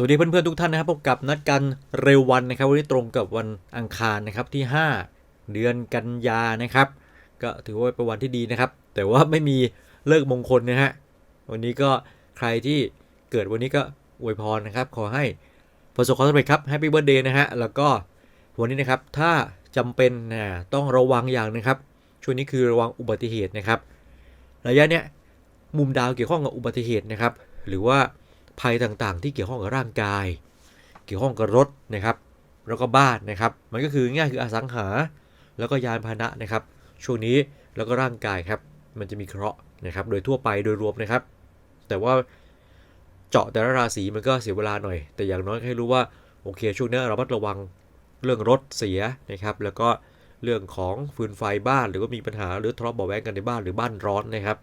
สวัสดีเพื่อนๆทุกท่านนะครับพบกับนัดกันเร็ววันนะครับ วันนี้ตรงกับวันอังคารนะครับที่ 5 เดือนกันยานะครับ ก็ถือว่าเป็นวันที่ดีนะครับ แต่ว่าไม่มีเลิกมงคลนะฮะวันนี้ก็ใครที่เกิดวันนี้ก็อวยพรนะครับ ขอให้ประสบความสำเร็จครับแฮปปี้เบิร์ดเดย์นะฮะแล้วก็วันนี้นะครับถ้าจำเป็นนะต้องระวังอย่างนะครับ ช่วงนี้คือระวังอุบัติเหตุนะครับ ระยะเนี้ยมุมดาวเกี่ยวข้องกับอุบัติเหตุนะครับ หรือว่า ภัยต่างๆ ที่เกี่ยวข้องกับร่างกาย เกี่ยวข้องกับรถนะครับ แล้วก็บ้านนะครับ มันก็คือง่ายคืออสังหา แล้วก็ยานพาหนะนะครับ ช่วงนี้แล้วก็ร่างกายครับ มันจะมีเคราะห์นะครับ โดยทั่วไปโดยรวมนะครับ แต่ว่าเจาะแต่ละราศีมันก็เสียเวลาหน่อย แต่อย่างน้อยให้รู้ว่าโอเคช่วงนี้เราบัดระวังเรื่องรถเสียนะครับ แล้วก็เรื่องของฟืนไฟบ้านหรือว่ามีปัญหาหรือทะเลาะเบาแวงกันในบ้านหรือบ้านร้อนนะครับ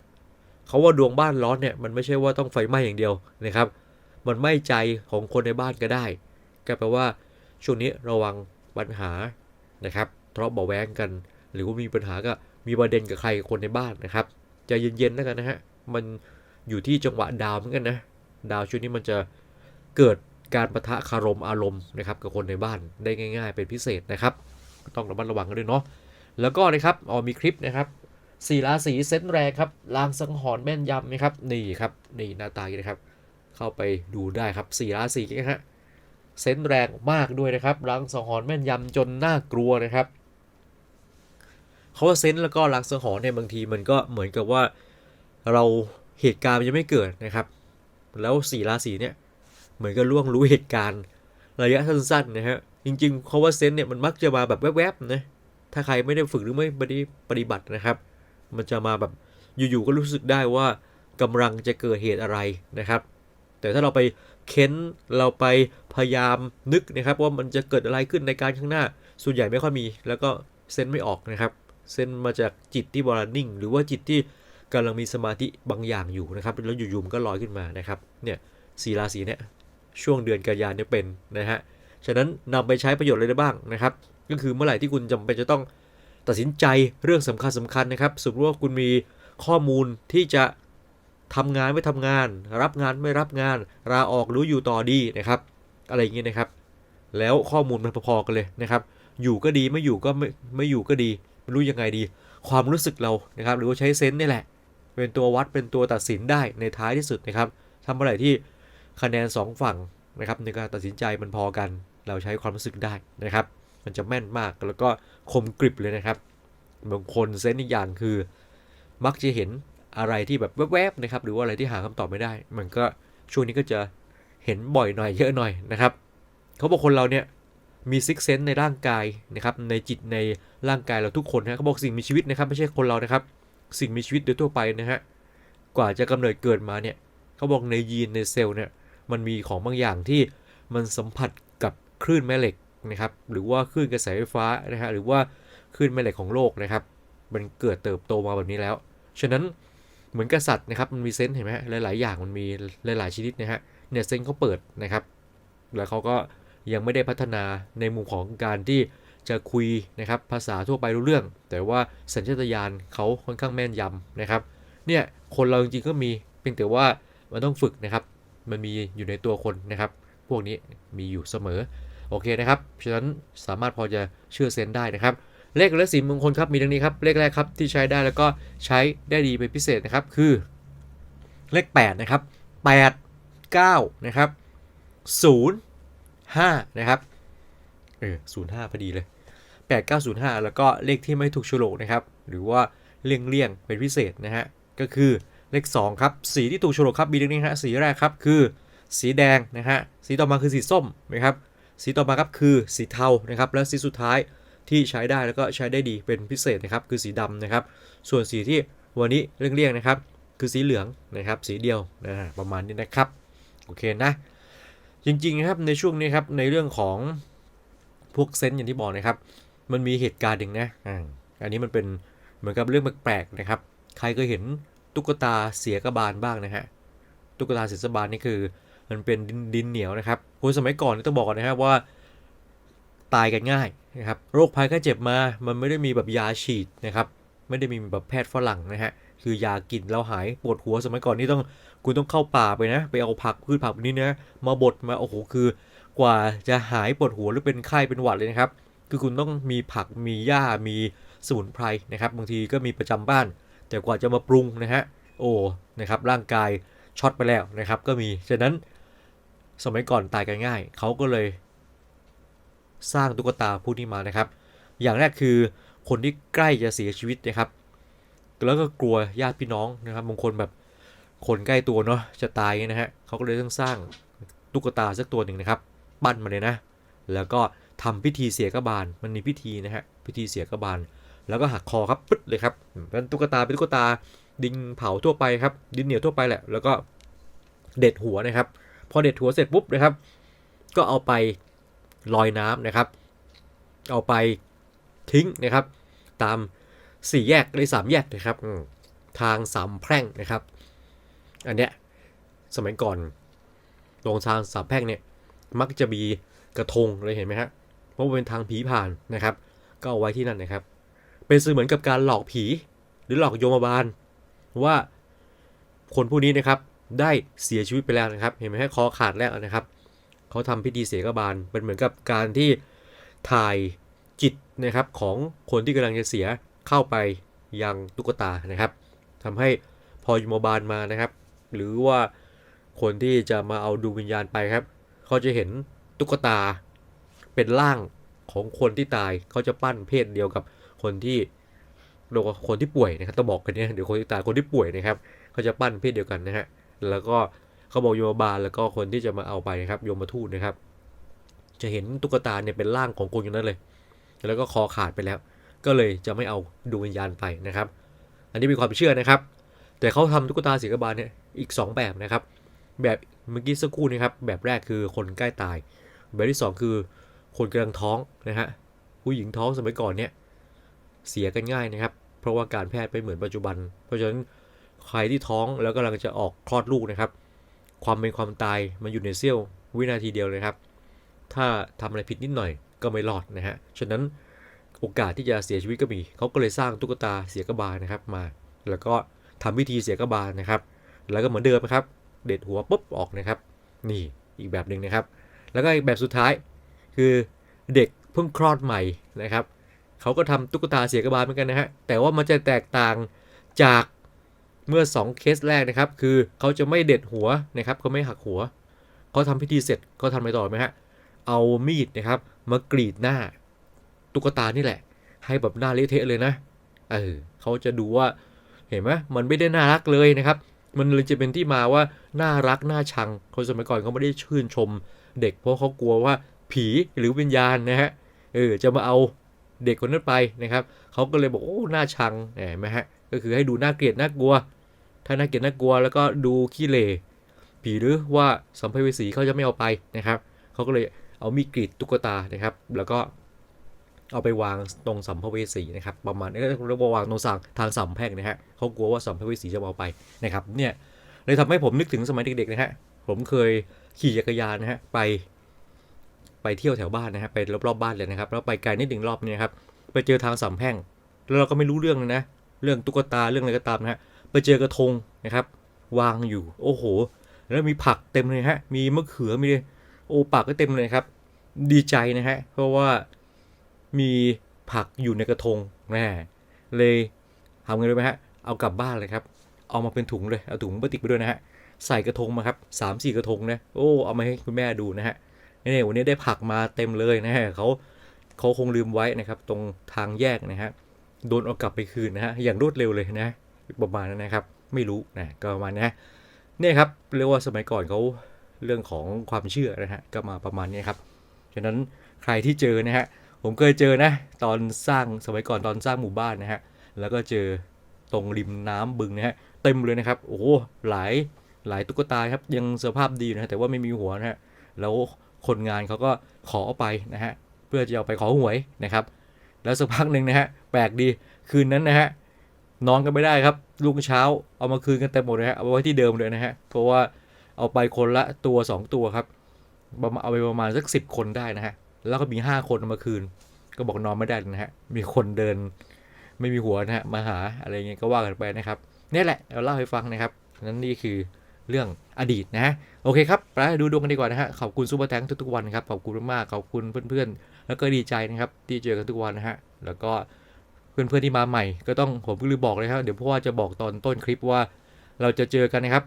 เขาว่าดวงบ้านร้อนเนี่ยมันไม่ใช่ว่าต้องไฟไหม้อย่างเดียวนะครับ มันไม้ใจของคนในบ้านก็ได้ ก็แปลว่าช่วงนี้ระวังปัญหานะครับทะเลาะเบาแวงกัน หรือว่ามีปัญหาก็มีประเด็นกับใครคนในบ้านนะครับใจเย็นๆแล้วกันนะฮะมันอยู่ที่จังหวะดาวเหมือนกันนะดาวช่วงนี้มันจะเกิดการประทะคารมอารมณ์นะครับกับคนในบ้านได้ง่าย ๆ เป็นพิเศษนะครับต้องระมัดระวังกันด้วยเนาะแล้วก็นะครับอ๋อมีคลิปนะครับสี่ราศีเซนแรงครับลางสังหรณ์แม่นยำนะครับนี่ครับนี่หน้าตาอย่างนี้นะครับ เข้าไปดูได้ครับสี่ราศีนะฮะเซนแรงมากด้วยนะครับลางสังหรณ์แม่นยำจนน่ากลัวนะครับเขาว่าเซนแล้วก็ลางสังหรณ์เนี่ยบางทีมันก็เหมือนกับว่าเราเหตุการณ์ยังไม่เกิดนะครับ แล้วสี่ราศีเนี่ยเหมือนกับล่วงรู้เหตุการณ์ ระยะสั้นๆนะฮะจริงๆเขาว่าเซนเนี่ยมันมักจะมาแบบแวบๆนะถ้าใครไม่ได้ฝึกหรือไม่ปฏิบัตินะครับ มันจะมาแบบอยู่ๆก็รู้สึกได้ว่ากำลังจะเกิดเหตุอะไรนะครับ แต่ถ้าเราไปเค้นเราไปพยายามนึกนะครับว่ามันจะเกิดอะไรขึ้นในการข้างหน้า ส่วนใหญ่ไม่ค่อยมี แล้วก็เซนไม่ออกนะครับ เซนมาจากจิตที่บรานิ่ง หรือว่าจิตที่กำลังมีสมาธิบางอย่างอยู่นะครับ แล้วอยู่ๆมันก็ลอยขึ้นมานะครับ เนี่ยสีราศีเนี่ยช่วงเดือนกันยายนเนี่ยเป็นนะฮะ ฉะนั้นนำไปใช้ประโยชน์อะไรได้บ้างนะครับ ก็คือเมื่อไหร่ที่คุณจำเป็นจะต้องตัดสินใจเรื่องสำคัญสำคัญนะครับ สมมติว่าคุณมีข้อมูลที่จะ ทำงานไม่ทำงาน รับงานไม่รับงานลาออกหรืออยู่ต่อดีนะครับ อะไรอย่างเงี้ยนะครับ แล้วข้อมูลมันพอๆกันเลยนะครับ อยู่ก็ดีไม่อยู่ก็ไม่ไม่อยู่ก็ดีไม่รู้ยังไงดี ความรู้สึกเรานะครับ หรือว่าใช้เซนส์นี่แหละ เป็นตัววัดเป็นตัวตัดสินได้ในท้ายที่สุดนะครับทำอะไรที่คะแนน 2 ฝั่งนะครับในการตัดสินใจมันพอกัน เราใช้ความรู้สึกได้นะครับ มันจะแม่นมากแล้วก็คมกริบเลยนะครับบางคนเซนส์อีกอย่างคือ มักจะเห็น อะไรที่แบบแวบๆนะครับหรือว่าอะไรที่หาคำตอบไม่ได้ มันก็ช่วงนี้ก็จะเห็นบ่อยหน่อยเยอะหน่อยนะครับเขาบอกคนเราเนี่ยมีซิกเซนในร่างกายนะครับในจิตในร่างกายเราทุกคนนะเขาบอกสิ่งมีชีวิตนะครับไม่ใช่คนเรานะครับ สิ่งมีชีวิตโดยทั่วไปนะฮะกว่าจะกำเนิดเกิดมาเนี่ยเขาบอกในยีนในเซลล์เนี่ยมันมีของบางอย่างที่มันสัมผัสกับคลื่นแม่เหล็กนะครับหรือว่าคลื่นกระแสไฟฟ้านะฮะหรือว่าคลื่นแม่เหล็กของโลกนะครับ มันเกิดเติบโตมาแบบนี้แล้ว ฉะนั้น เหมือนกับสัตว์นะครับมันมีเซนส์เห็นไหมหลาย ๆ อย่างมันมีหลาย ๆ ชนิดนะฮะเนี่ยเซนส์เขาเปิดนะครับ แล้วเขาก็ยังไม่ได้พัฒนาในมุมของการที่จะคุยนะครับภาษาทั่วไปรู้เรื่อง แต่ว่าสัญชาตญาณเขาค่อนข้างแม่นยำนะครับเนี่ยคนเราจริงๆก็มีเพียงแต่ว่ามันต้องฝึกนะครับ มันมีอยู่ในตัวคนนะครับ พวกนี้มีอยู่เสมอโอเคนะครับฉะนั้นสามารถพอจะเชื่อเซนได้นะครับ เลขและสีมงคลครับมีดังนี้ครับเลขแรกครับที่ใช้ได้แล้วก็ใช้ได้ดีเป็นพิเศษนะครับคือเลข8นะครับ8 9นะครับ0 5นะครับเออ0 5พอดีเลย 8 9 0 5 แล้วก็เลขที่ไม่ถูกโฉลกนะครับหรือว่าเลี่ยงเลี่ยงๆเป็นพิเศษนะฮะก็คือเลข2ครับสีที่ถูกโฉลกครับมีดังนี้ฮะสีแรกครับคือสีแดงนะฮะสีต่อมาคือสีส้มนะครับสีต่อมาครับคือสีเทานะครับและสีสุดท้าย ที่ใช้ได้แล้วก็ใช้ได้ดีเป็นพิเศษนะครับคือสีดำนะครับ ส่วนสีที่วันนี้เลี่ยงๆนะครับ คือสีเหลืองนะครับ สีเดียวนะฮะประมาณนี้นะครับโอเคนะ จริงๆนะครับในช่วงนี้ครับในเรื่องของพวกเซนต์อย่างที่บอกนะครับ มันมีเหตุการณ์หนึ่งนะอันนี้มันเป็นเหมือนกับเรื่องแปลกๆนะครับ ใครเคยเห็นตุ๊กตาเสียกระบาลบ้างนะฮะตุ๊กตาเสียกระบาลนี่คือ มันเป็นดินดินเหนียวนะครับคนสมัยก่อนนี่ต้องบอกนะครับว่า ตายกันง่ายนะครับโรคภัยแค่เจ็บมา มันไม่ได้มีแบบยาฉีดนะครับไม่ได้มีแบบแพทย์ฝรั่งนะฮะคือยากินแล้วหายปวดหัวสมัยก่อนนี่ต้องคุณต้องเข้าป่าไปนะ ไปเอาผักพืชผักนี้นะมาบดมาโอ้โหคือกว่าจะหายปวดหัวหรือเป็นไข้เป็นหวัดเลยนะครับ คือคุณต้องมีผักมีหญ้ามีสมุนไพรนะครับบางทีก็มีประจำบ้าน แต่กว่าจะมาปรุงนะฮะโอ้นะครับร่างกายช็อตไปแล้วนะครับก็มีฉะนั้นสมัยก่อนตายกันง่าย เขาก็เลย สร้างตุ๊กตาพวกนี้มานะครับ อย่างแรกคือคนที่ใกล้จะเสียชีวิตนะครับ แล้วก็กลัวญาติพี่น้องนะครับบางคนแบบคนใกล้ตัวเนาะจะตายนะฮะเขาก็เลยต้องสร้างตุ๊กตาสักตัวหนึ่งนะครับ ปั้นมาเลยนะ แล้วก็ทำพิธีเสียกบาลมันมีพิธีนะฮะพิธีเสียกบาลแล้วก็หักคอครับปึ๊ดเลยครับเป็นตุ๊กตาเป็นตุ๊กตาดินเผาทั่วไปครับ ดินเหนียวทั่วไปแหละ แล้วก็เด็ดหัวนะครับ พอเด็ดหัวเสร็จปุ๊บนะครับ ก็เอาไป ลอยน้ำนะครับ เอาไปทิ้งนะครับ ตามสี่แยกเลยสามแยกนะครับทางสามแพร่งนะครับ อันเนี้ยสมัยก่อนตรงทางสามแพร่งเนี่ยมักจะมีกระทงเลยเห็นไหมฮะเพราะว่าเป็นทางผีผ่านนะครับ ก็เอาไว้ที่นั่นนะครับ เป็นสื่อเหมือนกับการหลอกผีหรือหลอกโยมบาลว่าคนผู้นี้นะครับได้เสียชีวิตไปแล้วนะครับ เห็นไหมฮะคอขาดแล้วนะครับ เขาทำพิธีเสียกบาลเป็นเหมือนกับการที่ถ่ายจิตนะครับของคนที่กำลังจะเสียเข้าไปยังตุ๊กตานะครับทำให้พอยมบาลมานะครับ หรือว่าคนที่จะมาเอาดวงวิญญาณไปครับ เขาจะเห็นตุ๊กตาเป็นร่างของคนที่ตายเขาจะปั้นเพศเดียวกับคนที่โดยคนที่ป่วยนะครับต้องบอกกันเนี่ยเดี๋ยวคนที่ตายคนที่ป่วยนะครับเขาจะปั้นเพศเดียวกันนะฮะแล้วก็ เขาบอกโยมบาลแล้วก็คนที่จะมาเอาไปนะครับโยมมาทูตนะครับ จะเห็นตุ๊กตาเนี่ยเป็นร่างของคนอย่างนั้นเลย แล้วก็คอขาดไปแล้ว ก็เลยจะไม่เอาดวงวิญญาณไปนะครับ อันนี้เป็นความเชื่อนะครับ แต่เขาทำตุ๊กตาเสีกบาลเนี่ยอีก 2 แบบนะครับ แบบเมื่อกี้สักครู่นี้ครับ แบบแรกคือคนใกล้ตาย แบบที่ 2 คือคนกำลังท้องนะฮะผู้หญิงท้องสมัยก่อนเนี่ยเสียกันง่ายนะครับ เพราะว่าการแพทย์ไม่เหมือนปัจจุบัน เพราะฉะนั้นใครที่ท้องแล้วกำลังจะออกคลอดลูกนะครับ ความเป็นความตายมันอยู่ในเสี้ยววินาทีเดียวเลยครับ ถ้าทำอะไรผิดนิดหน่อยก็ไม่รอดนะฮะ ฉะนั้นโอกาสที่จะเสียชีวิตก็มี เขาก็เลยสร้างตุ๊กตาเสียกบาลนะครับมา แล้วก็ทำพิธีเสียกบาลนะครับ แล้วก็เหมือนเดิมนะครับ เด็ดหัวปุ๊บออกนะครับ นี่อีกแบบหนึ่งนะครับ แล้วก็อีกแบบสุดท้ายคือเด็กเพิ่งคลอดใหม่นะครับ เขาก็ทำตุ๊กตาเสียกบาลเหมือนกันนะฮะ แต่ว่ามันจะแตกต่างจาก เมื่อ 2 เคสแรกนะครับ คือเขาจะไม่เด็ดหัวนะครับเขาไม่หักหัวเขาทำพิธีเสร็จเขาทำอะไรต่อไหมฮะเอามีดนะครับ มากรีดหน้า ตุ๊กตานี่แหละ ให้แบบหน้าเละเทะเลยนะเออเขาจะดูว่าเห็นไหมมันไม่ได้น่ารักเลยนะครับ มันเลยจะเป็นที่มาว่าน่ารักน่าชังคนสมัยก่อนเขาไม่ได้ชื่นชม เด็กเพราะเขากลัวว่าผีหรือวิญญาณนะฮะเออจะมาเอาเด็กคนนั้นไปนะครับเขาก็เลยบอกโอ้น่าชังเห็นไหมฮะก็คือให้ดูน่าเกลียดน่ากลัว ถ้าน่าเกลียดน่ากลัวแล้วก็ดูขี้เหร่ผีหรือว่าสัมภเวสีเขาจะไม่เอาไปนะครับเขาก็เลยเอามีดกรีดตุ๊กตานะครับ แล้วก็เอาไปวางตรงสัมภเวสีนะครับประมาณนี้เรียกว่าวางตรงสังทางสัมแพ่งนะฮะเขากลัวว่าสัมภเวสีจะเอาไปนะครับเนี่ยเลยทำให้ผมนึกถึงสมัยเด็กๆนะฮะผมเคยขี่จักรยานนะฮะไป ไปเที่ยวแถวบ้านนะฮะไปรอบๆบ้านเลยนะครับแล้วไปไกลนิดหนึ่งรอบเนี่ยครับไปเจอทางสามแพ่งแล้วเราก็ไม่รู้เรื่องเลยนะ เรื่องตุ๊กตาเรื่องอะไรก็ตามนะฮะ ไปเจอกระทงนะครับ วางอยู่ โอ้โห แล้วมีผักเต็มเลยฮะ มีมะเขือมีโอปักก็เต็มเลยครับ ดีใจนะฮะ เพราะว่ามีผักอยู่ในกระทงแน่เลยทำไงรู้ไหมฮะ เอากลับบ้านเลยครับ เอามาเป็นถุงเลย เอาถุงพลาสติกไปด้วยนะฮะ ใส่กระทงมาครับสามสี่กระทงนะ โอ้ เอามาให้คุณแม่ดูนะฮะนี่วันนี้ได้ผักมาเต็มเลยนะฮะเขาเขาคงลืมไว้นะครับ ตรงทางแยกนะฮะ โดนเอากลับไปคืนนะฮะ อย่างรวดเร็วเลยนะ ประมาณนั้นนะครับ ไม่รู้นะก็ประมาณนี้เนี่ยครับเรียกว่าสมัยก่อนเขาเรื่องของความเชื่อนะฮะก็มาประมาณนี้ครับฉะนั้นใครที่เจอนะฮะผมเคยเจอนะตอนสร้างสมัยก่อนตอนสร้างหมู่บ้านนะฮะแล้วก็เจอตรงริมน้ำบึงนะฮะเต็มเลยนะครับ โอ้โหหลายหลายตุ๊กตาครับยังสภาพดีนะฮะแต่ว่าไม่มีหัวนะฮะแล้วคนงานเขาก็ขอไปนะฮะเพื่อจะเอาไปขอหวยนะครับ แล้วสักพักหนึ่งนะฮะแปลกดีคืนนั้นนะฮะ นอนกันไม่ได้ครับลุงเช้าเอามาคืนกันเต็มหมดเลยฮะเอาไว้ที่เดิมเลยนะฮะเพราะว่าเอาไปคนละตัว 2 ตัวครับเอาไปประมาณสักสิคนได้นะฮะแล้วก็มี 5 คนเอามาคืน ก็บอกนอนไม่ได้นะฮะมีคนเดินไม่มีหัวนะฮะมาหาอะไรเงี้ยก็ว่ากันไปนะครับเนี่ยแหละเราเล่าให้ฟังนะครับนั่นนี่คือเรื่องอดีตนะฮะโอเคครับไปดูดวงกันดีกว่านะฮะขอบคุณซูเปอร์แทงทุกๆวันครับขอบคุณมากขอบคุณเพื่อนๆ แล้วก็ดีใจนะครับที่เจอกันทุกวันนะฮะแล้วก็ เพื่อนๆที่มาใหม่ก็ต้องผมก็ลืมบอกเลยครับเดี๋ยวพราะว่าจะบอกตอนต้นคลิปว่า เราจะเจอกันนะครับ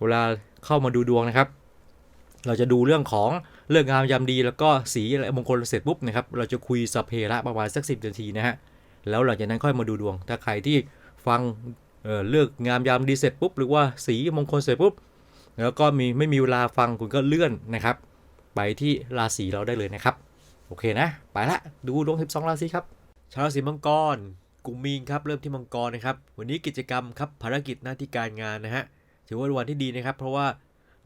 เวลาเข้ามาดูดวงนะครับ เราจะดูเรื่องของเรื่องงามยามดี แล้วก็สีอะไรมงคลเสร็จปุ๊บนะครับเราจะคุยสพเพระประมาณสักสินาทีนะฮะแล้วหลังจากนั้นค่อยมาดูดวง ถ้าใครที่ฟังเอ่อเลือกงามยามดีเสร็จปุ๊บหรือว่าสีมงคลเสร็จปุ๊บแล้วก็มีไม่มีเวลาฟังคุณก็เลื่อนนะครับ ไปที่ราศีเราได้เลยนะครับ โอเคนะ ไปละดูดวง 12 ราศีครับ ชาวราศีมังกรกลุ่มมีนครับเริ่มที่มังกรนะครับ วันนี้กิจกรรมครับภารกิจหน้าที่การงานนะฮะถือว่าวันที่ดีนะครับ เพราะว่า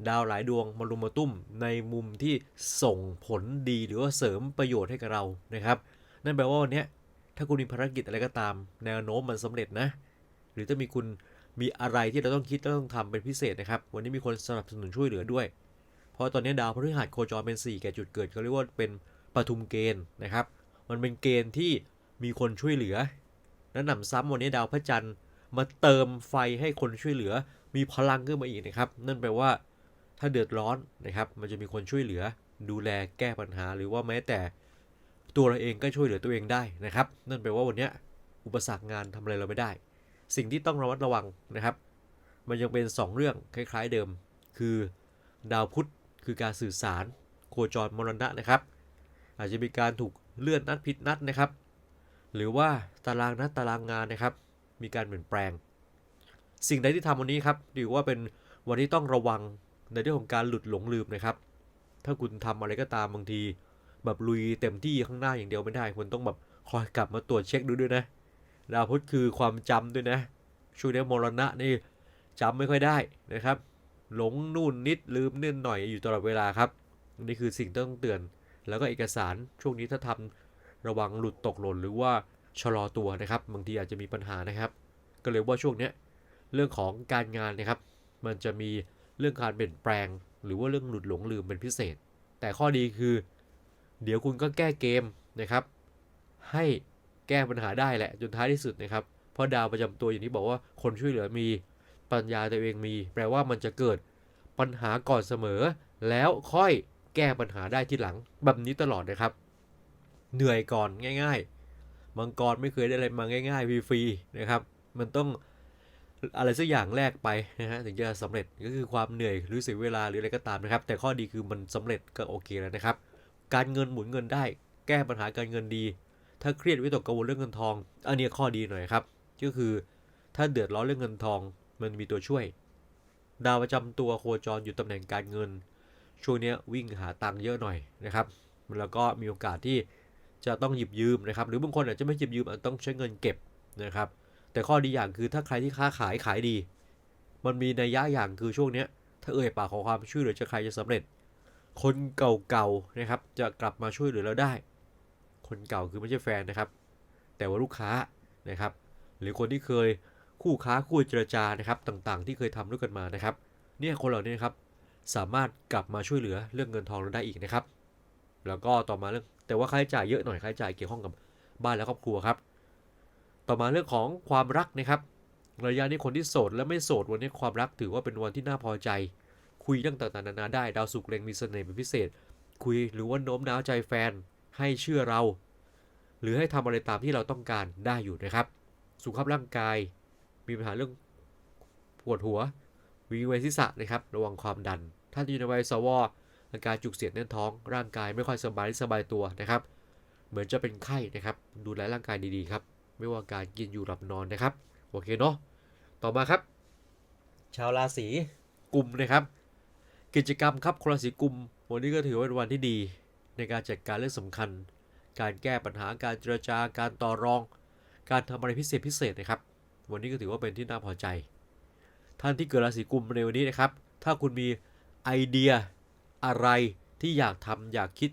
ดาวหลายดวงมารุมมาตุ้มในมุมที่ส่งผลดีหรือว่าเสริมประโยชน์ให้กับเรานะครับ นั่นแปลว่าวันนี้ถ้าคุณมีภารกิจอะไรก็ตาม แนวโน้มมันสำเร็จนะ หรือถ้ามีคุณมีอะไรที่เราต้องคิดและต้องทำเป็นพิเศษนะครับ วันนี้มีคนสนับสนุนช่วยเหลือด้วย เพราะตอนนี้ดาวพฤหัสโคจรเป็น 4 แก่จุดเกิดเขาเรียกว่าเป็นปทุมเกณฑ์นะครับ มันเป็นเกณฑ์ที่ มีคนช่วยเหลือและหนำซ้ำวันนี้ดาวพระจันทร์มาเติมไฟให้คนช่วยเหลือ มีพลังขึ้นมาอีกนะครับ นั่นแปลว่า ถ้าเดือดร้อนนะครับ มันจะมีคนช่วยเหลือ ดูแลแก้ปัญหา หรือว่าแม้แต่ตัวเราเองก็ช่วยเหลือตัวเองได้นะครับ นั่นแปลว่าวันนี้อุปสรรคงานทำอะไรเราไม่ได้ สิ่งที่ต้องระมัดระวังนะครับ มันยังเป็น 2 เรื่องคล้ายๆเดิม คือดาวพุธคือการสื่อสาร โคจรมรณะนะครับ อาจจะมีการถูกเลื่อนนัดผิดนัดนะครับ หรือว่าตารางนัดตารางงานนะครับ มีการเปลี่ยนแปลง สิ่งใดที่ทำวันนี้ครับถือว่าเป็นวันที่ต้องระวังในเรื่องของการหลุดหลงลืมนะครับ ถ้าคุณทำอะไรก็ตามบางที แบบลุยเต็มที่ข้างหน้าอย่างเดียวไม่ได้คุณต้องแบบคอยกลับมาตรวจเช็คดูด้วยนะดาวพุธคือความจำด้วยนะช่วงนี้มรณะนี่จำไม่ค่อยได้นะครับ หลงนู่นนิดลืมนิดหน่อยอยู่ตลอดเวลาครับนี่คือสิ่งต้องเตือน แล้วก็เอกสารช่วงนี้ถ้าทำ ระวังหลุดตกหล่นหรือว่าชะลอตัวนะครับ บางทีอาจจะมีปัญหานะครับ ก็เลยว่าช่วงเนี้ยเรื่องของการงานนะครับ มันจะมีเรื่องการเปลี่ยนแปลง หรือว่าเรื่องหลุดหลงลืมเป็นพิเศษ แต่ข้อดีคือ เดี๋ยวคุณก็แก้เกมนะครับ ให้แก้ปัญหาได้แหละจนท้ายที่สุดนะครับ เพราะดาวประจำตัวอย่างที่บอกว่าคนช่วยเหลือมีปัญญาตัวเองมี แปลว่ามันจะเกิดปัญหาก่อนเสมอ แล้วค่อยแก้ปัญหาได้ทีหลังแบบนี้ตลอดนะครับ เหนื่อยก่อนง่าย ๆ มังกรไม่เคยได้อะไรมาง่ายๆฟรีๆนะครับ มันต้องอะไรสักอย่างแรกไปนะฮะถึงจะสำเร็จก็คือความเหนื่อยหรือเสียเวลาหรืออะไรก็ตามนะครับ แต่ข้อดีคือมันสำเร็จก็โอเคแล้วนะครับ การเงินหมุนเงินได้ แก้ปัญหาการเงินดี ถ้าเครียดวิตกกังวลเรื่องเงินทอง อันนี้ข้อดีหน่อยครับ ก็คือถ้าเดือดร้อนเรื่องเงินทอง มันมีตัวช่วย ดาวประจำตัวโคจรอยู่ตำแหน่งการเงิน ช่วงนี้วิ่งหาตังค์เยอะหน่อยนะครับ แล้วก็มีโอกาสที่ จะต้องหยิบยืมนะครับ หรือบางคนอาจจะไม่หยิบยืมอาจต้องใช้เงินเก็บนะครับ แต่ข้อดีอย่างคือถ้าใครที่ค้าขายขายดี มันมีนัยยะอย่างคือช่วงเนี้ยถ้าเอ่ยปากขอความช่วยเหลือจะใครจะสำเร็จ คนเก่าๆนะครับ จะกลับมาช่วยเหลือเราได้ คนเก่าคือไม่ใช่แฟนนะครับ แต่ว่าลูกค้านะครับ หรือคนที่เคยคู่ค้าคู่เจรจานะครับต่างๆ ที่เคยทำด้วยกันมานะครับ เนี่ยคนเหล่านี้นครับสามารถกลับมาช่วยเหลือเรื่องเงินทองเราได้อีกนะครับ แล้วก็ต่อมาเรื่อง แต่ว่าค่าใช้จ่ายเยอะหน่อยค่าใช้จ่ายเกี่ยวข้องกับบ้านและครอบครัวครับ ต่อมาเรื่องของความรักนะครับ ระยะนี้คนที่โสดและไม่โสดวันนี้ความรักถือว่าเป็นวันที่น่าพอใจ คุยเรื่องต่างๆนานาได้ ดาวสุกเล็งมีเสน่ห์เป็นพิเศษ คุยหรือว่าโน้มน้าวใจแฟนให้เชื่อเรา หรือให้ทำอะไรตามที่เราต้องการได้อยู่นะครับ สุขภาพร่างกายมีปัญหาเรื่องปวดหัววิงเวียนศีรษะนะครับ ระวังความดัน ท่านอยู่ในวัยสว อาการจุกเสียดแน่นท้อง ร่างกายไม่ค่อยสบายสบายตัวนะครับ เหมือนจะเป็นไข้นะครับ ดูแลร่างกายดีๆครับ ไม่ว่าการกินอยู่หลับนอนนะครับ โอเคเนาะ ต่อมาครับ ชาวราศีกุมนะครับ กิจกรรมครับคนราศีกุม วันนี้ก็ถือว่าเป็นวันที่ดี ในการจัดการเรื่องสำคัญ การแก้ปัญหา การเจรจา การต่อรอง การทำอะไรพิเศษพิเศษนะครับ วันนี้ก็ถือว่าเป็นที่น่าพอใจ ท่านที่เกิดราศีกุมในวันนี้นะครับ ถ้าคุณมีไอเดีย อะไรที่อยากทำอยากคิด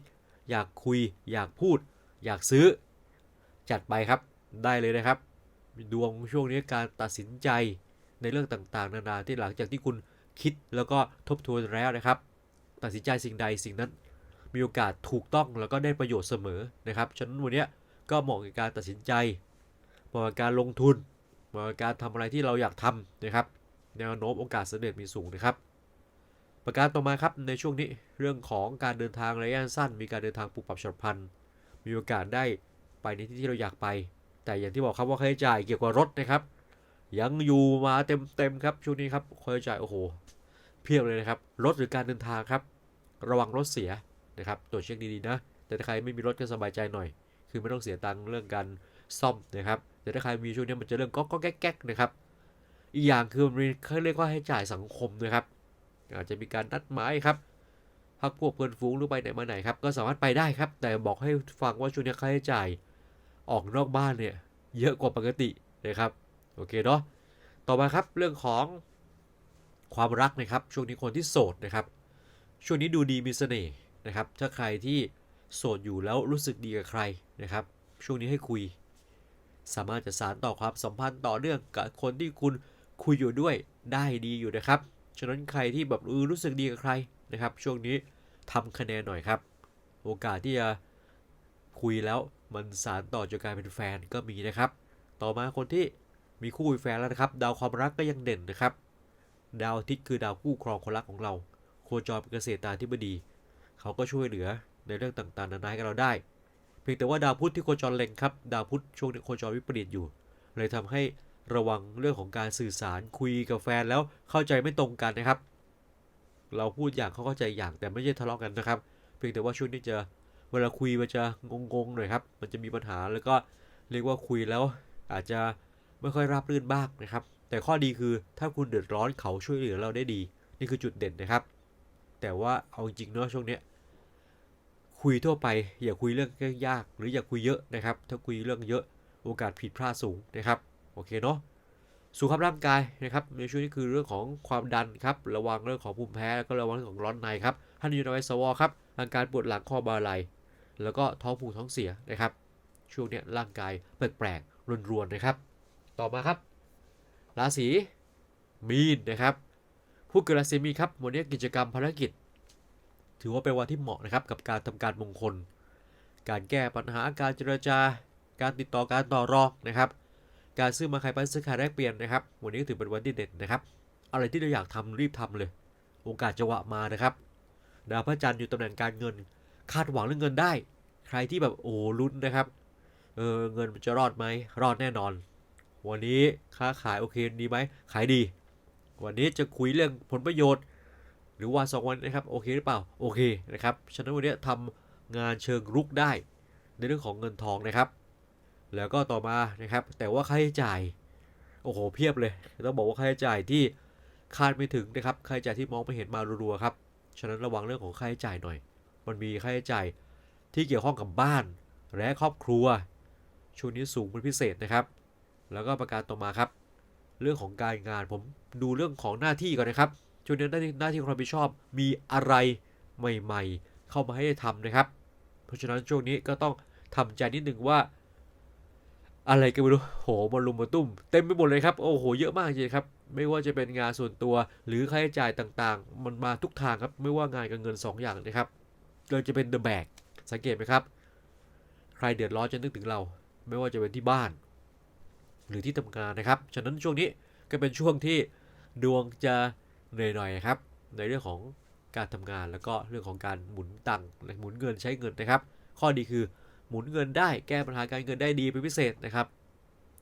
อยากคุย อยากพูด อยากซื้อ จัดไปครับได้เลยนะครับ ดวงช่วงนี้การตัดสินใจในเรื่องต่างๆ นานาที่หลังจากที่คุณคิดแล้วก็ทบทวนแล้วนะครับ ตัดสินใจสิ่งใดสิ่งนั้น มีโอกาสถูกต้องแล้วก็ได้ประโยชน์เสมอนะครับฉะนั้นวันนี้ก็เหมาะกับการตัดสินใจเหมาะกับการลงทุนเหมาะการทำอะไรที่เราอยากทำนะครับแนวโน้มโอกาสสำเร็จมีสูงนะครับ ประการต่อมาครับในช่วงนี้เรื่องของการเดินทางระยะสั้น มีการเดินทางปรับปรับฉับพลัน มีโอกาสได้ไปในที่ที่เราอยากไป แต่อย่างที่บอกครับว่าค่าใช้จ่ายเกี่ยวกับรถนะครับ ยังอยู่มาเต็มเต็มๆครับช่วงนี้ครับค่าใช้จ่ายโอ้โห เพียบเลยนะครับรถหรือการเดินทางครับ ระวังรถเสียนะครับตรวจเช็คดีๆนะ แต่ถ้าใครไม่มีรถก็สบายใจหน่อย คือไม่ต้องเสียตังค์เรื่องการซ่อมนะครับ แต่ถ้าใครมีช่วงนี้มันจะเรื่องก๊อกก็แก๊กๆนะครับ อีกอย่างคือมันเขาเรียกว่าให้จ่ายสังคมนะครับ อาจจะมีการนัดหมายครับพักพวกเพื่อนฝูงหรือไปไหนมาไหนครับก็สามารถไปได้ครับ แต่บอกให้ฟังว่าช่วงนี้ค่าใช้จ่ายออกนอกบ้านเนี่ยเยอะกว่าปกตินะครับโอเคเนาะต่อมาครับเรื่องของความรักนะครับ ช่วงนี้คนที่โสดนะครับ ช่วงนี้ดูดีมีเสน่ห์นะครับ ถ้าใครที่โสดอยู่แล้วรู้สึกดีกับใครนะครับ ช่วงนี้ให้คุย สามารถจะสานต่อความสัมพันธ์ต่อเนื่องกับคนที่คุณคุยอยู่ด้วยได้ดีอยู่นะครับ ฉะนั้นใครที่แบบเออรู้สึกดีกับใครนะครับ ช่วงนี้ทำคะแนนหน่อยครับ โอกาสที่จะคุยแล้วมันสารต่อจนกลายเป็นแฟนก็มีนะครับ ต่อมาคนที่มีคู่มีแฟนแล้วนะครับ ดาวความรักก็ยังเด่นนะครับ ดาวอาทิตย์คือดาวคู่ครองคนรักของเรา โคจรเป็นเกษตราธิบดี เขาก็ช่วยเหลือในเรื่องต่างๆ นานาให้กับเราได้ เพียงแต่ว่าดาวพุธที่โคจรเล็งครับ ดาวพุธช่วงนี้โคจรวิปริตอยู่ เลยทำให้ ระวังเรื่องของการสื่อสารคุยกับแฟนแล้วเข้าใจไม่ตรงกันนะครับ เราพูดอย่างเขาเข้าใจอย่างแต่ไม่ใช่ทะเลาะกันนะครับ เพียงแต่ว่าช่วงนี้จะเวลาคุยมันจะงงๆหน่อยครับ มันจะมีปัญหาแล้วก็เรียกว่าคุยแล้วอาจจะไม่ค่อยราบรื่นบ้างนะครับ แต่ข้อดีคือถ้าคุณเดือดร้อนเขาช่วยเหลือเราได้ดี นี่คือจุดเด่นนะครับ แต่ว่าเอาจริงเนาะช่วงเนี้ยคุยทั่วไปอย่าคุยเรื่องยากหรืออย่าคุยเยอะนะครับ ถ้าคุยเรื่องเยอะโอกาสผิดพลาดสูงนะครับ อเคเนาะสุขภาพร่างกายนะครับในช่วงนี้คือเรื่องของความดันครับระวังเรื่องของภูมิแพ้แล้วก็ระวังเรื่องของร้อนในครับท่านอยู่ในวัยสวครับอาการปวดหลังคอบาไหลแล้วก็ท้องผูกท้องเสียนะครับ ช่วงนี้ร่างกายแปลกๆรวนๆนะครับ ต่อมาครับ ราศีมีนนะครับ ผู้เกิดราศีมีนครับวันนี้กิจกรรมภารกิจ ถือว่าเป็นวันที่เหมาะนะครับกับการทำการมงคล การแก้ปัญหาการเจรจาการติดต่อการต่อรองนะครับ การซื้อมาขายไปซื้อขายแลกเปลี่ยนนะครับ วันนี้ถือเป็นวันที่เด่นนะครับ อะไรที่เราอยากทำรีบทำเลย โอกาสจะวะมานะครับดาวพระจันทร์อยู่ตำแหน่งการเงิน คาดหวังเรื่องเงินได้ ใครที่แบบโอ้ลุ้นนะครับ เออเงินมันจะรอดไหมรอดแน่นอน วันนี้ค้าขายโอเคดีไหมขายดี วันนี้จะคุยเรื่องผลประโยชน์ หรือวันสองวันนะครับโอเคหรือเปล่าโอเคนะครับฉะนั้นวันนี้ทำงานเชิงรุกได้ ในเรื่องของเงินทองนะครับ แล้วก็ต่อมานะครับ แต่ว่าค่าใช้จ่าย โอ้โหเพียบเลยต้องบอกว่าค่าใช้จ่ายที่คาดไม่ถึงนะครับค่าใช้จ่ายที่มองไม่เห็นมารัวๆครับฉะนั้นระวังเรื่องของค่าใช้จ่ายหน่อย มันมีค่าใช้จ่ายที่เกี่ยวข้องกับบ้านและครอบครัวช่วงนี้สูงเป็นพิเศษนะครับ แล้วก็ประการต่อมาครับ เรื่องของการงานผมดูเรื่องของหน้าที่ก่อนนะครับช่วงนี้หน้าที่หน้าที่ความรับผิดชอบมีอะไรใหม่ ๆ เข้ามาให้ได้ทำนะครับ เพราะฉะนั้นช่วงนี้ก็ต้องทำใจนิดหนึ่งว่า อะไรกันไม่รู้โหมารุมมาตุ้ม เต็มไปหมดเลยครับ โอ้โห เยอะมากจริงครับ ไม่ว่าจะเป็นงานส่วนตัวหรือค่าใช้จ่ายต่างๆ มันมาทุกทางครับ ไม่ว่างานกับเงิน 2 อย่างนะครับเราจะเป็น the bag สังเกตไหมครับ ใครเดือดร้อนจะนึกถึงเรา ไม่ว่าจะเป็นที่บ้าน หรือที่ทำงานนะครับ ฉะนั้นช่วงนี้ก็เป็นช่วงที่ดวงจะเหนื่อยหน่อยครับ ในเรื่องของการทำงานแล้วก็เรื่องของการหมุนตังค์หมุนเงินใช้เงินนะครับ ข้อดีคือ หมุนเงินได้แก้ปัญหาการเงินได้ดีเป็นพิเศษนะครับ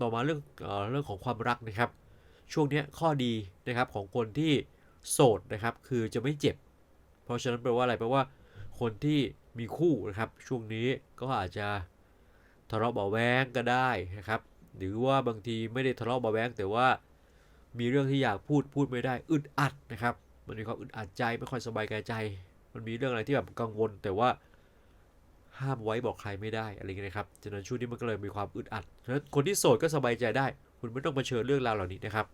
ต่อมาเรื่องเออเรื่องของความรักนะครับ ช่วงนี้ข้อดีนะครับของคนที่โสดนะครับคือจะไม่เจ็บ เพราะฉะนั้นแปลว่าอะไรแปลว่า คนที่มีคู่นะครับช่วงนี้ก็อาจจะทะเลาะเบาแวงก็ได้นะครับหรือว่าบางทีไม่ได้ทะเลาะเบาแวงแต่ว่ามีเรื่องที่อยากพูดพูดไม่ได้อึดอัดนะครับ มันมีความอึดอัดใจไม่ค่อยสบายกายใจ มันมีเรื่องอะไรที่แบบกังวล แต่ว่า ห้ามไว้บอกใครไม่ได้อะไรเงี้ยนะครับฉะนั้นช่วงนี้มันก็เลยมีความอึดอัดฉะนั้นคนที่โสดก็สบายใจได้ คุณไม่ต้องมาเชิญเรื่องราวเหล่านี้นะครับ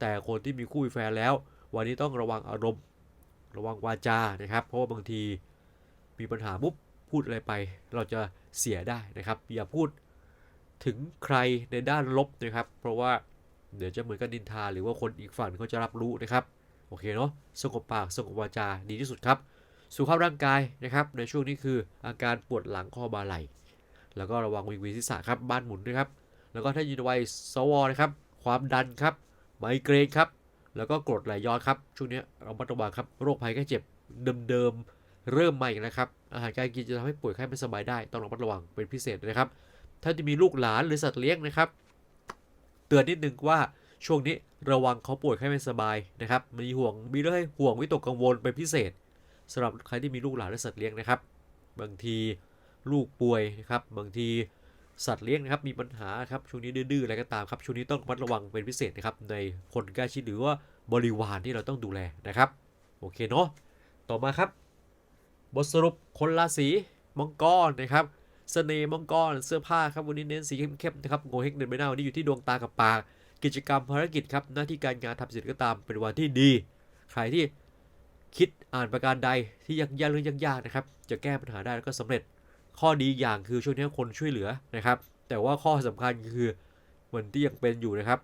แต่คนที่มีคู่มีแฟนแล้ว วันนี้ต้องระวังอารมณ์ ระวังวาจานะครับ เพราะว่าบางทีมีปัญหาปุ๊บพูดอะไรไป เราจะเสียได้นะครับ อย่าพูดถึงใครในด้านลบนะครับ เพราะว่าเดี๋ยวจะเหมือนกับนินทา หรือว่าคนอีกฝั่งเขาจะรับรู้นะครับ โอเคเนาะสงบปากสงบวาจาดีที่สุดครับ สุขภาพร่างกายนะครับ ในช่วงนี้คืออาการปวดหลังข้อบ่าไหล่แล้วก็ระวังวิงวีศีรษะครับบ้านหมุนด้วยครับแล้วก็ถ้าอยู่ในวัยสวนะครับ ความดันครับไมเกรนครับ แล้วก็กรดไหลย้อนครับช่วงนี้เรามัดระวังครับโรคภัยแค่เจ็บเดิมๆเริ่มใหม่นะครับ อาหารการกินจะทำให้ป่วยไข้ไม่สบายได้ ต้องระมัดระวังเป็นพิเศษนะครับ ถ้าจะมีลูกหลานหรือสัตว์เลี้ยงนะครับ เตือนนิดนึงว่าช่วงนี้ระวังเขาป่วยไข้ไม่สบายนะครับมีห่วงมีเรื่องให้ห่วงวิตกกังวลเป็นพิเศษ สำหรับใครที่มีลูกหลานหรือสัตว์เลี้ยงนะครับ บางทีลูกป่วยนะครับ บางทีสัตว์เลี้ยงนะครับมีปัญหาครับช่วงนี้ดื้อๆอะไรก็ตามครับช่วงนี้ต้องระมัดระวังเป็นพิเศษนะครับในคนใกล้ชิดหรือว่าบริวารที่เราต้องดูแลนะครับโอเคเนาะต่อมาครับ บทสรุปคนราศีมังกรนะครับเสน่ห์มังกรเสื้อผ้าครับวันนี้เน้นสีเข้มๆนะครับโงเฮกเดินไปหน้าวันนี้อยู่ที่ดวงตากับปากกิจกรรมภารกิจครับหน้าที่การงานทำเสิ่งใดก็ตามเป็นวันที่ดี ใครที่ คิดอ่านประการใดที่ยากยากเรื่องยากๆนะครับ จะแก้ปัญหาได้แล้วก็สำเร็จ ข้อดีอย่างคือช่วงนี้คนช่วยเหลือนะครับ แต่ว่าข้อสำคัญคือเหมือนที่ยังเป็นอยู่นะครับ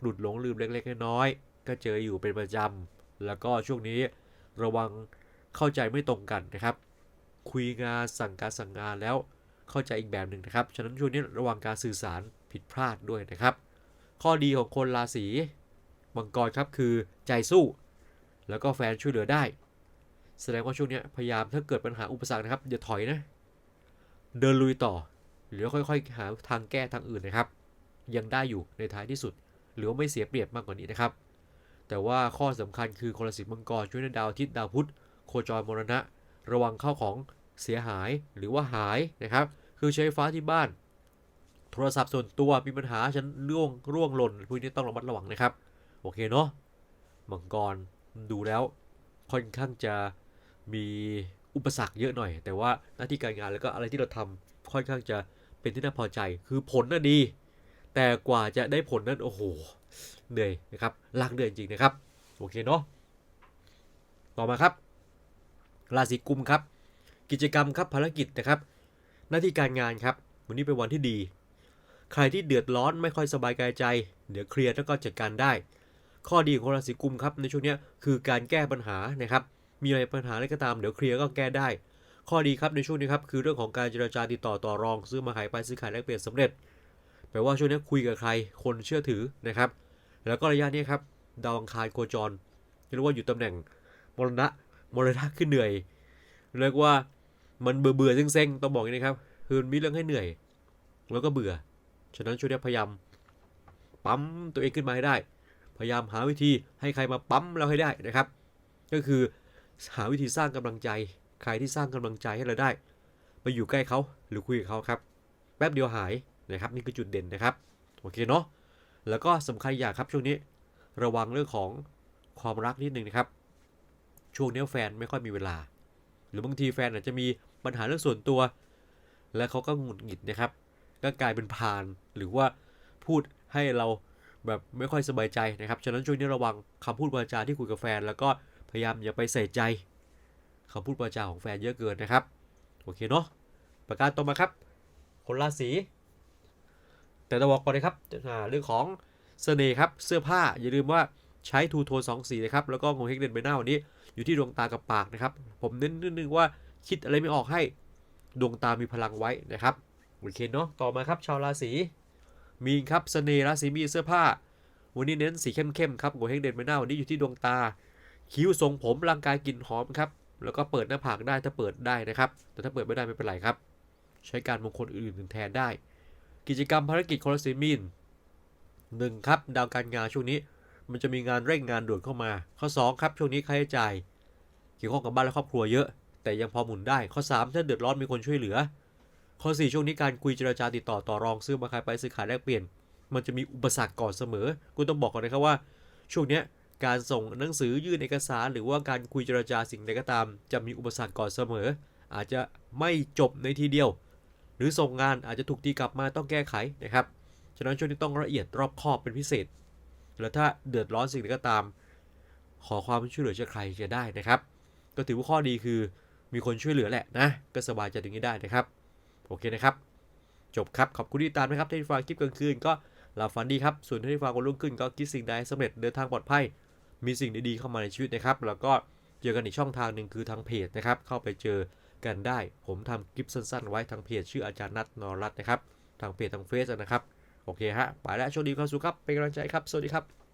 หลุดหลงลืมเล็กๆน้อยๆก็เจออยู่เป็นประจำแล้วก็ช่วงนี้ระวังเข้าใจไม่ตรงกันนะครับ คุยงานสั่งการสั่งงานแล้วเข้าใจอีกแบบหนึ่งนะครับ ฉะนั้นช่วงนี้ระวังการสื่อสารผิดพลาดด้วยนะครับ ข้อดีของคนราศีมังกรครับคือใจสู้ แล้วก็แฟนช่วยเหลือได้ แสดงว่าช่วงนี้พยายามถ้าเกิดปัญหาอุปสรรคนะครับอย่าถอยนะ เดินลุยต่อ หรือค่อยๆ หาทางแก้ทางอื่นนะครับ ยังได้อยู่ในท้ายที่สุด หรือว่าไม่เสียเปรียบมากกว่านี้นะครับ แต่ว่าข้อสำคัญคือคนราศีมังกรช่วยในดาวอาทิตย์ดาวพุธโคจรมรณะ ระวังเข้าของเสียหายหรือว่าหายนะครับ คือใช้ไฟฟ้าที่บ้าน โทรศัพท์ส่วนตัวมีปัญหาฉันร่วงร่วงหล่นพวกนี้ต้องระมัดระวังนะครับ โอเคเนาะมังกร ดูแล้วค่อนข้างจะมีอุปสรรคเยอะหน่อย แต่ว่าหน้าที่การงานแล้วก็อะไรที่เราทำค่อนข้างจะเป็นที่น่าพอใจ คือผลน่ะดี แต่กว่าจะได้ผลนั้นโอ้โหเหนื่อยนะครับลากเหนื่อยจริงนะครับ โอเคเนาะต่อมาครับ ราศีกุมครับ กิจกรรมครับภารกิจนะครับ หน้าที่การงานครับ วันนี้เป็นวันที่ดี ใครที่เดือดร้อนไม่ค่อยสบายกายใจ เดี๋ยวเคลียร์แล้วก็จัดการได้ ข้อดีของราศีกุมครับในช่วงนี้คือการแก้ปัญหานะครับ มีอะไรปัญหาอะไรก็ตามเดี๋ยวเคลียร์ก็แก้ได้ ข้อดีครับในช่วงนี้ครับคือเรื่องของการเจรจาติดต่อต่อรองซื้อมาขายไปซื้อขายแลกเปลี่ยนสำเร็จแปลว่าช่วงนี้คุยกับใครคนเชื่อถือนะครับ แล้วก็ระยะนี้ครับดาวอังคารโคจรเรียกว่าอยู่ตำแหน่งมรณะมรณะขึ้นเหนื่อยเรียกว่ามันเบื่อเบื่อๆเซ็งๆต้องบอกอย่างนี้ครับคือนมีเรื่องให้เหนื่อย แล้วก็เบื่อ ฉะนั้นช่วงนี้พยายามปั๊มตัวเองขึ้นมาให้ได้ พยายามหาวิธีให้ใครมาปั๊มเราให้ได้นะครับ ก็คือหาวิธีสร้างกำลังใจ ใครที่สร้างกำลังใจให้เราได้ ไปอยู่ใกล้เขาหรือคุยกับเขาครับ แป๊บเดียวหายนะครับ นี่คือจุดเด่นนะครับ โอเคเนาะแล้วก็สำคัญอย่างครับช่วงนี้ระวังเรื่องของความรักนิดนึงนะครับ ช่วงนี้แฟนไม่ค่อยมีเวลา หรือบางทีแฟนอาจจะมีปัญหาเรื่องส่วนตัว และเขาก็หงุดหงิดนะครับก็กลายเป็นพานหรือว่าพูดให้เรา แบบไม่ค่อยสบายใจนะครับ ฉะนั้นช่วงนี้ระวังคำพูดวาจาที่คุยกับแฟน แล้วก็พยายามอย่าไปใส่ใจคำพูดวาจาของแฟนเยอะเกินนะครับ โอเคเนาะ ประการต่อมาครับ คนราศี แต่ต้องบอกก่อนนะครับเรื่องของเสน่ห์ครับ เสื้อผ้าอย่าลืมว่าใช้ทูโทนสองสีนะครับ แล้วก็งงเฮกเดนใบหน้าวันนี้อยู่ที่ดวงตากับปากนะครับ ผมเน้นนิดนึงว่าคิดอะไรไม่ออกให้ดวงตามีพลังไว้นะครับ โอเคเนาะ ต่อมาครับชาวราศี มีนครับเสน่ห์ราศีมีเสื้อผ้า วันนี้เน้นสีเข้มๆครับงงเฮกเด่นใบหน้าวันนี้อยู่ที่ดวงตา คิ้วทรงผมร่างกายกลิ่นหอมครับแล้วก็เปิดหน้าผากได้ถ้าเปิดได้นะครับ แต่ถ้าเปิดไม่ได้ไม่เป็นไรครับ ใช้การมงคลอื่นๆแทนได้ กิจกรรมภารกิจคอร์สมินหนึ่งครับดาวการงานช่วงนี้ มันจะมีงานเร่งงานด่วนเข้ามา ข้อ 2 ครับ ช่วงนี้ค่าใช้จ่ายเกี่ยวข้องกับบ้านและครอบครัวเยอะ แต่ยังพอหมุนได้ข้อ 3 ถ้าเดือดร้อนมีคนช่วยเหลือ ข้อ4ช่วงนี้การคุยเจรจาติดต่อต่อรองซื้อมาขายไปซื้อขายแลกเปลี่ยน มันจะมีอุปสรรคก่อนเสมอกูต้องบอกก่อนนะครับว่า ช่วงเนี้ยการส่งหนังสือยื่นเอกสารหรือว่าการคุยเจรจาสิ่งใดก็ตาม จะมีอุปสรรคก่อนเสมอ อาจจะไม่จบในทีเดียว หรือส่งงานอาจจะถูกตีกลับมาต้องแก้ไขนะครับฉะนั้นช่วงนี้ต้องละเอียดรอบคอบเป็นพิเศษ แล้วถ้าเดือดร้อนสิ่งใดก็ตาม ขอความช่วยเหลือจากใครจะได้นะครับ ก็ถือว่าข้อดีคือมีคนช่วยเหลือแหละนะก็สบายใจตรงนี้ได้นะครับ โอเคนะครับ จบครับ ขอบคุณที่ติดตามนะครับที่ฟังคลิปกลางคืนก็หลับฝันดีครับ ส่วนที่ฟังวันรุ่งขึ้นก็คิดสิ่งใดให้สำเร็จเดินทางปลอดภัย มีสิ่งดีๆเข้ามาในชีวิตนะครับ แล้วก็เจอกันอีกช่องทางหนึ่งคือทางเพจนะครับ เข้าไปเจอกันได้ ผมทำคลิปสั้นๆ ไว้ทางเพจชื่ออาจารย์นัทนรรัตน์นะครับ ทางเพจทางเฟซนะครับ โอเคฮะ ไปแล้วโชคดีความสุขครับ เป็นกำลังใจครับ สวัสดีครับ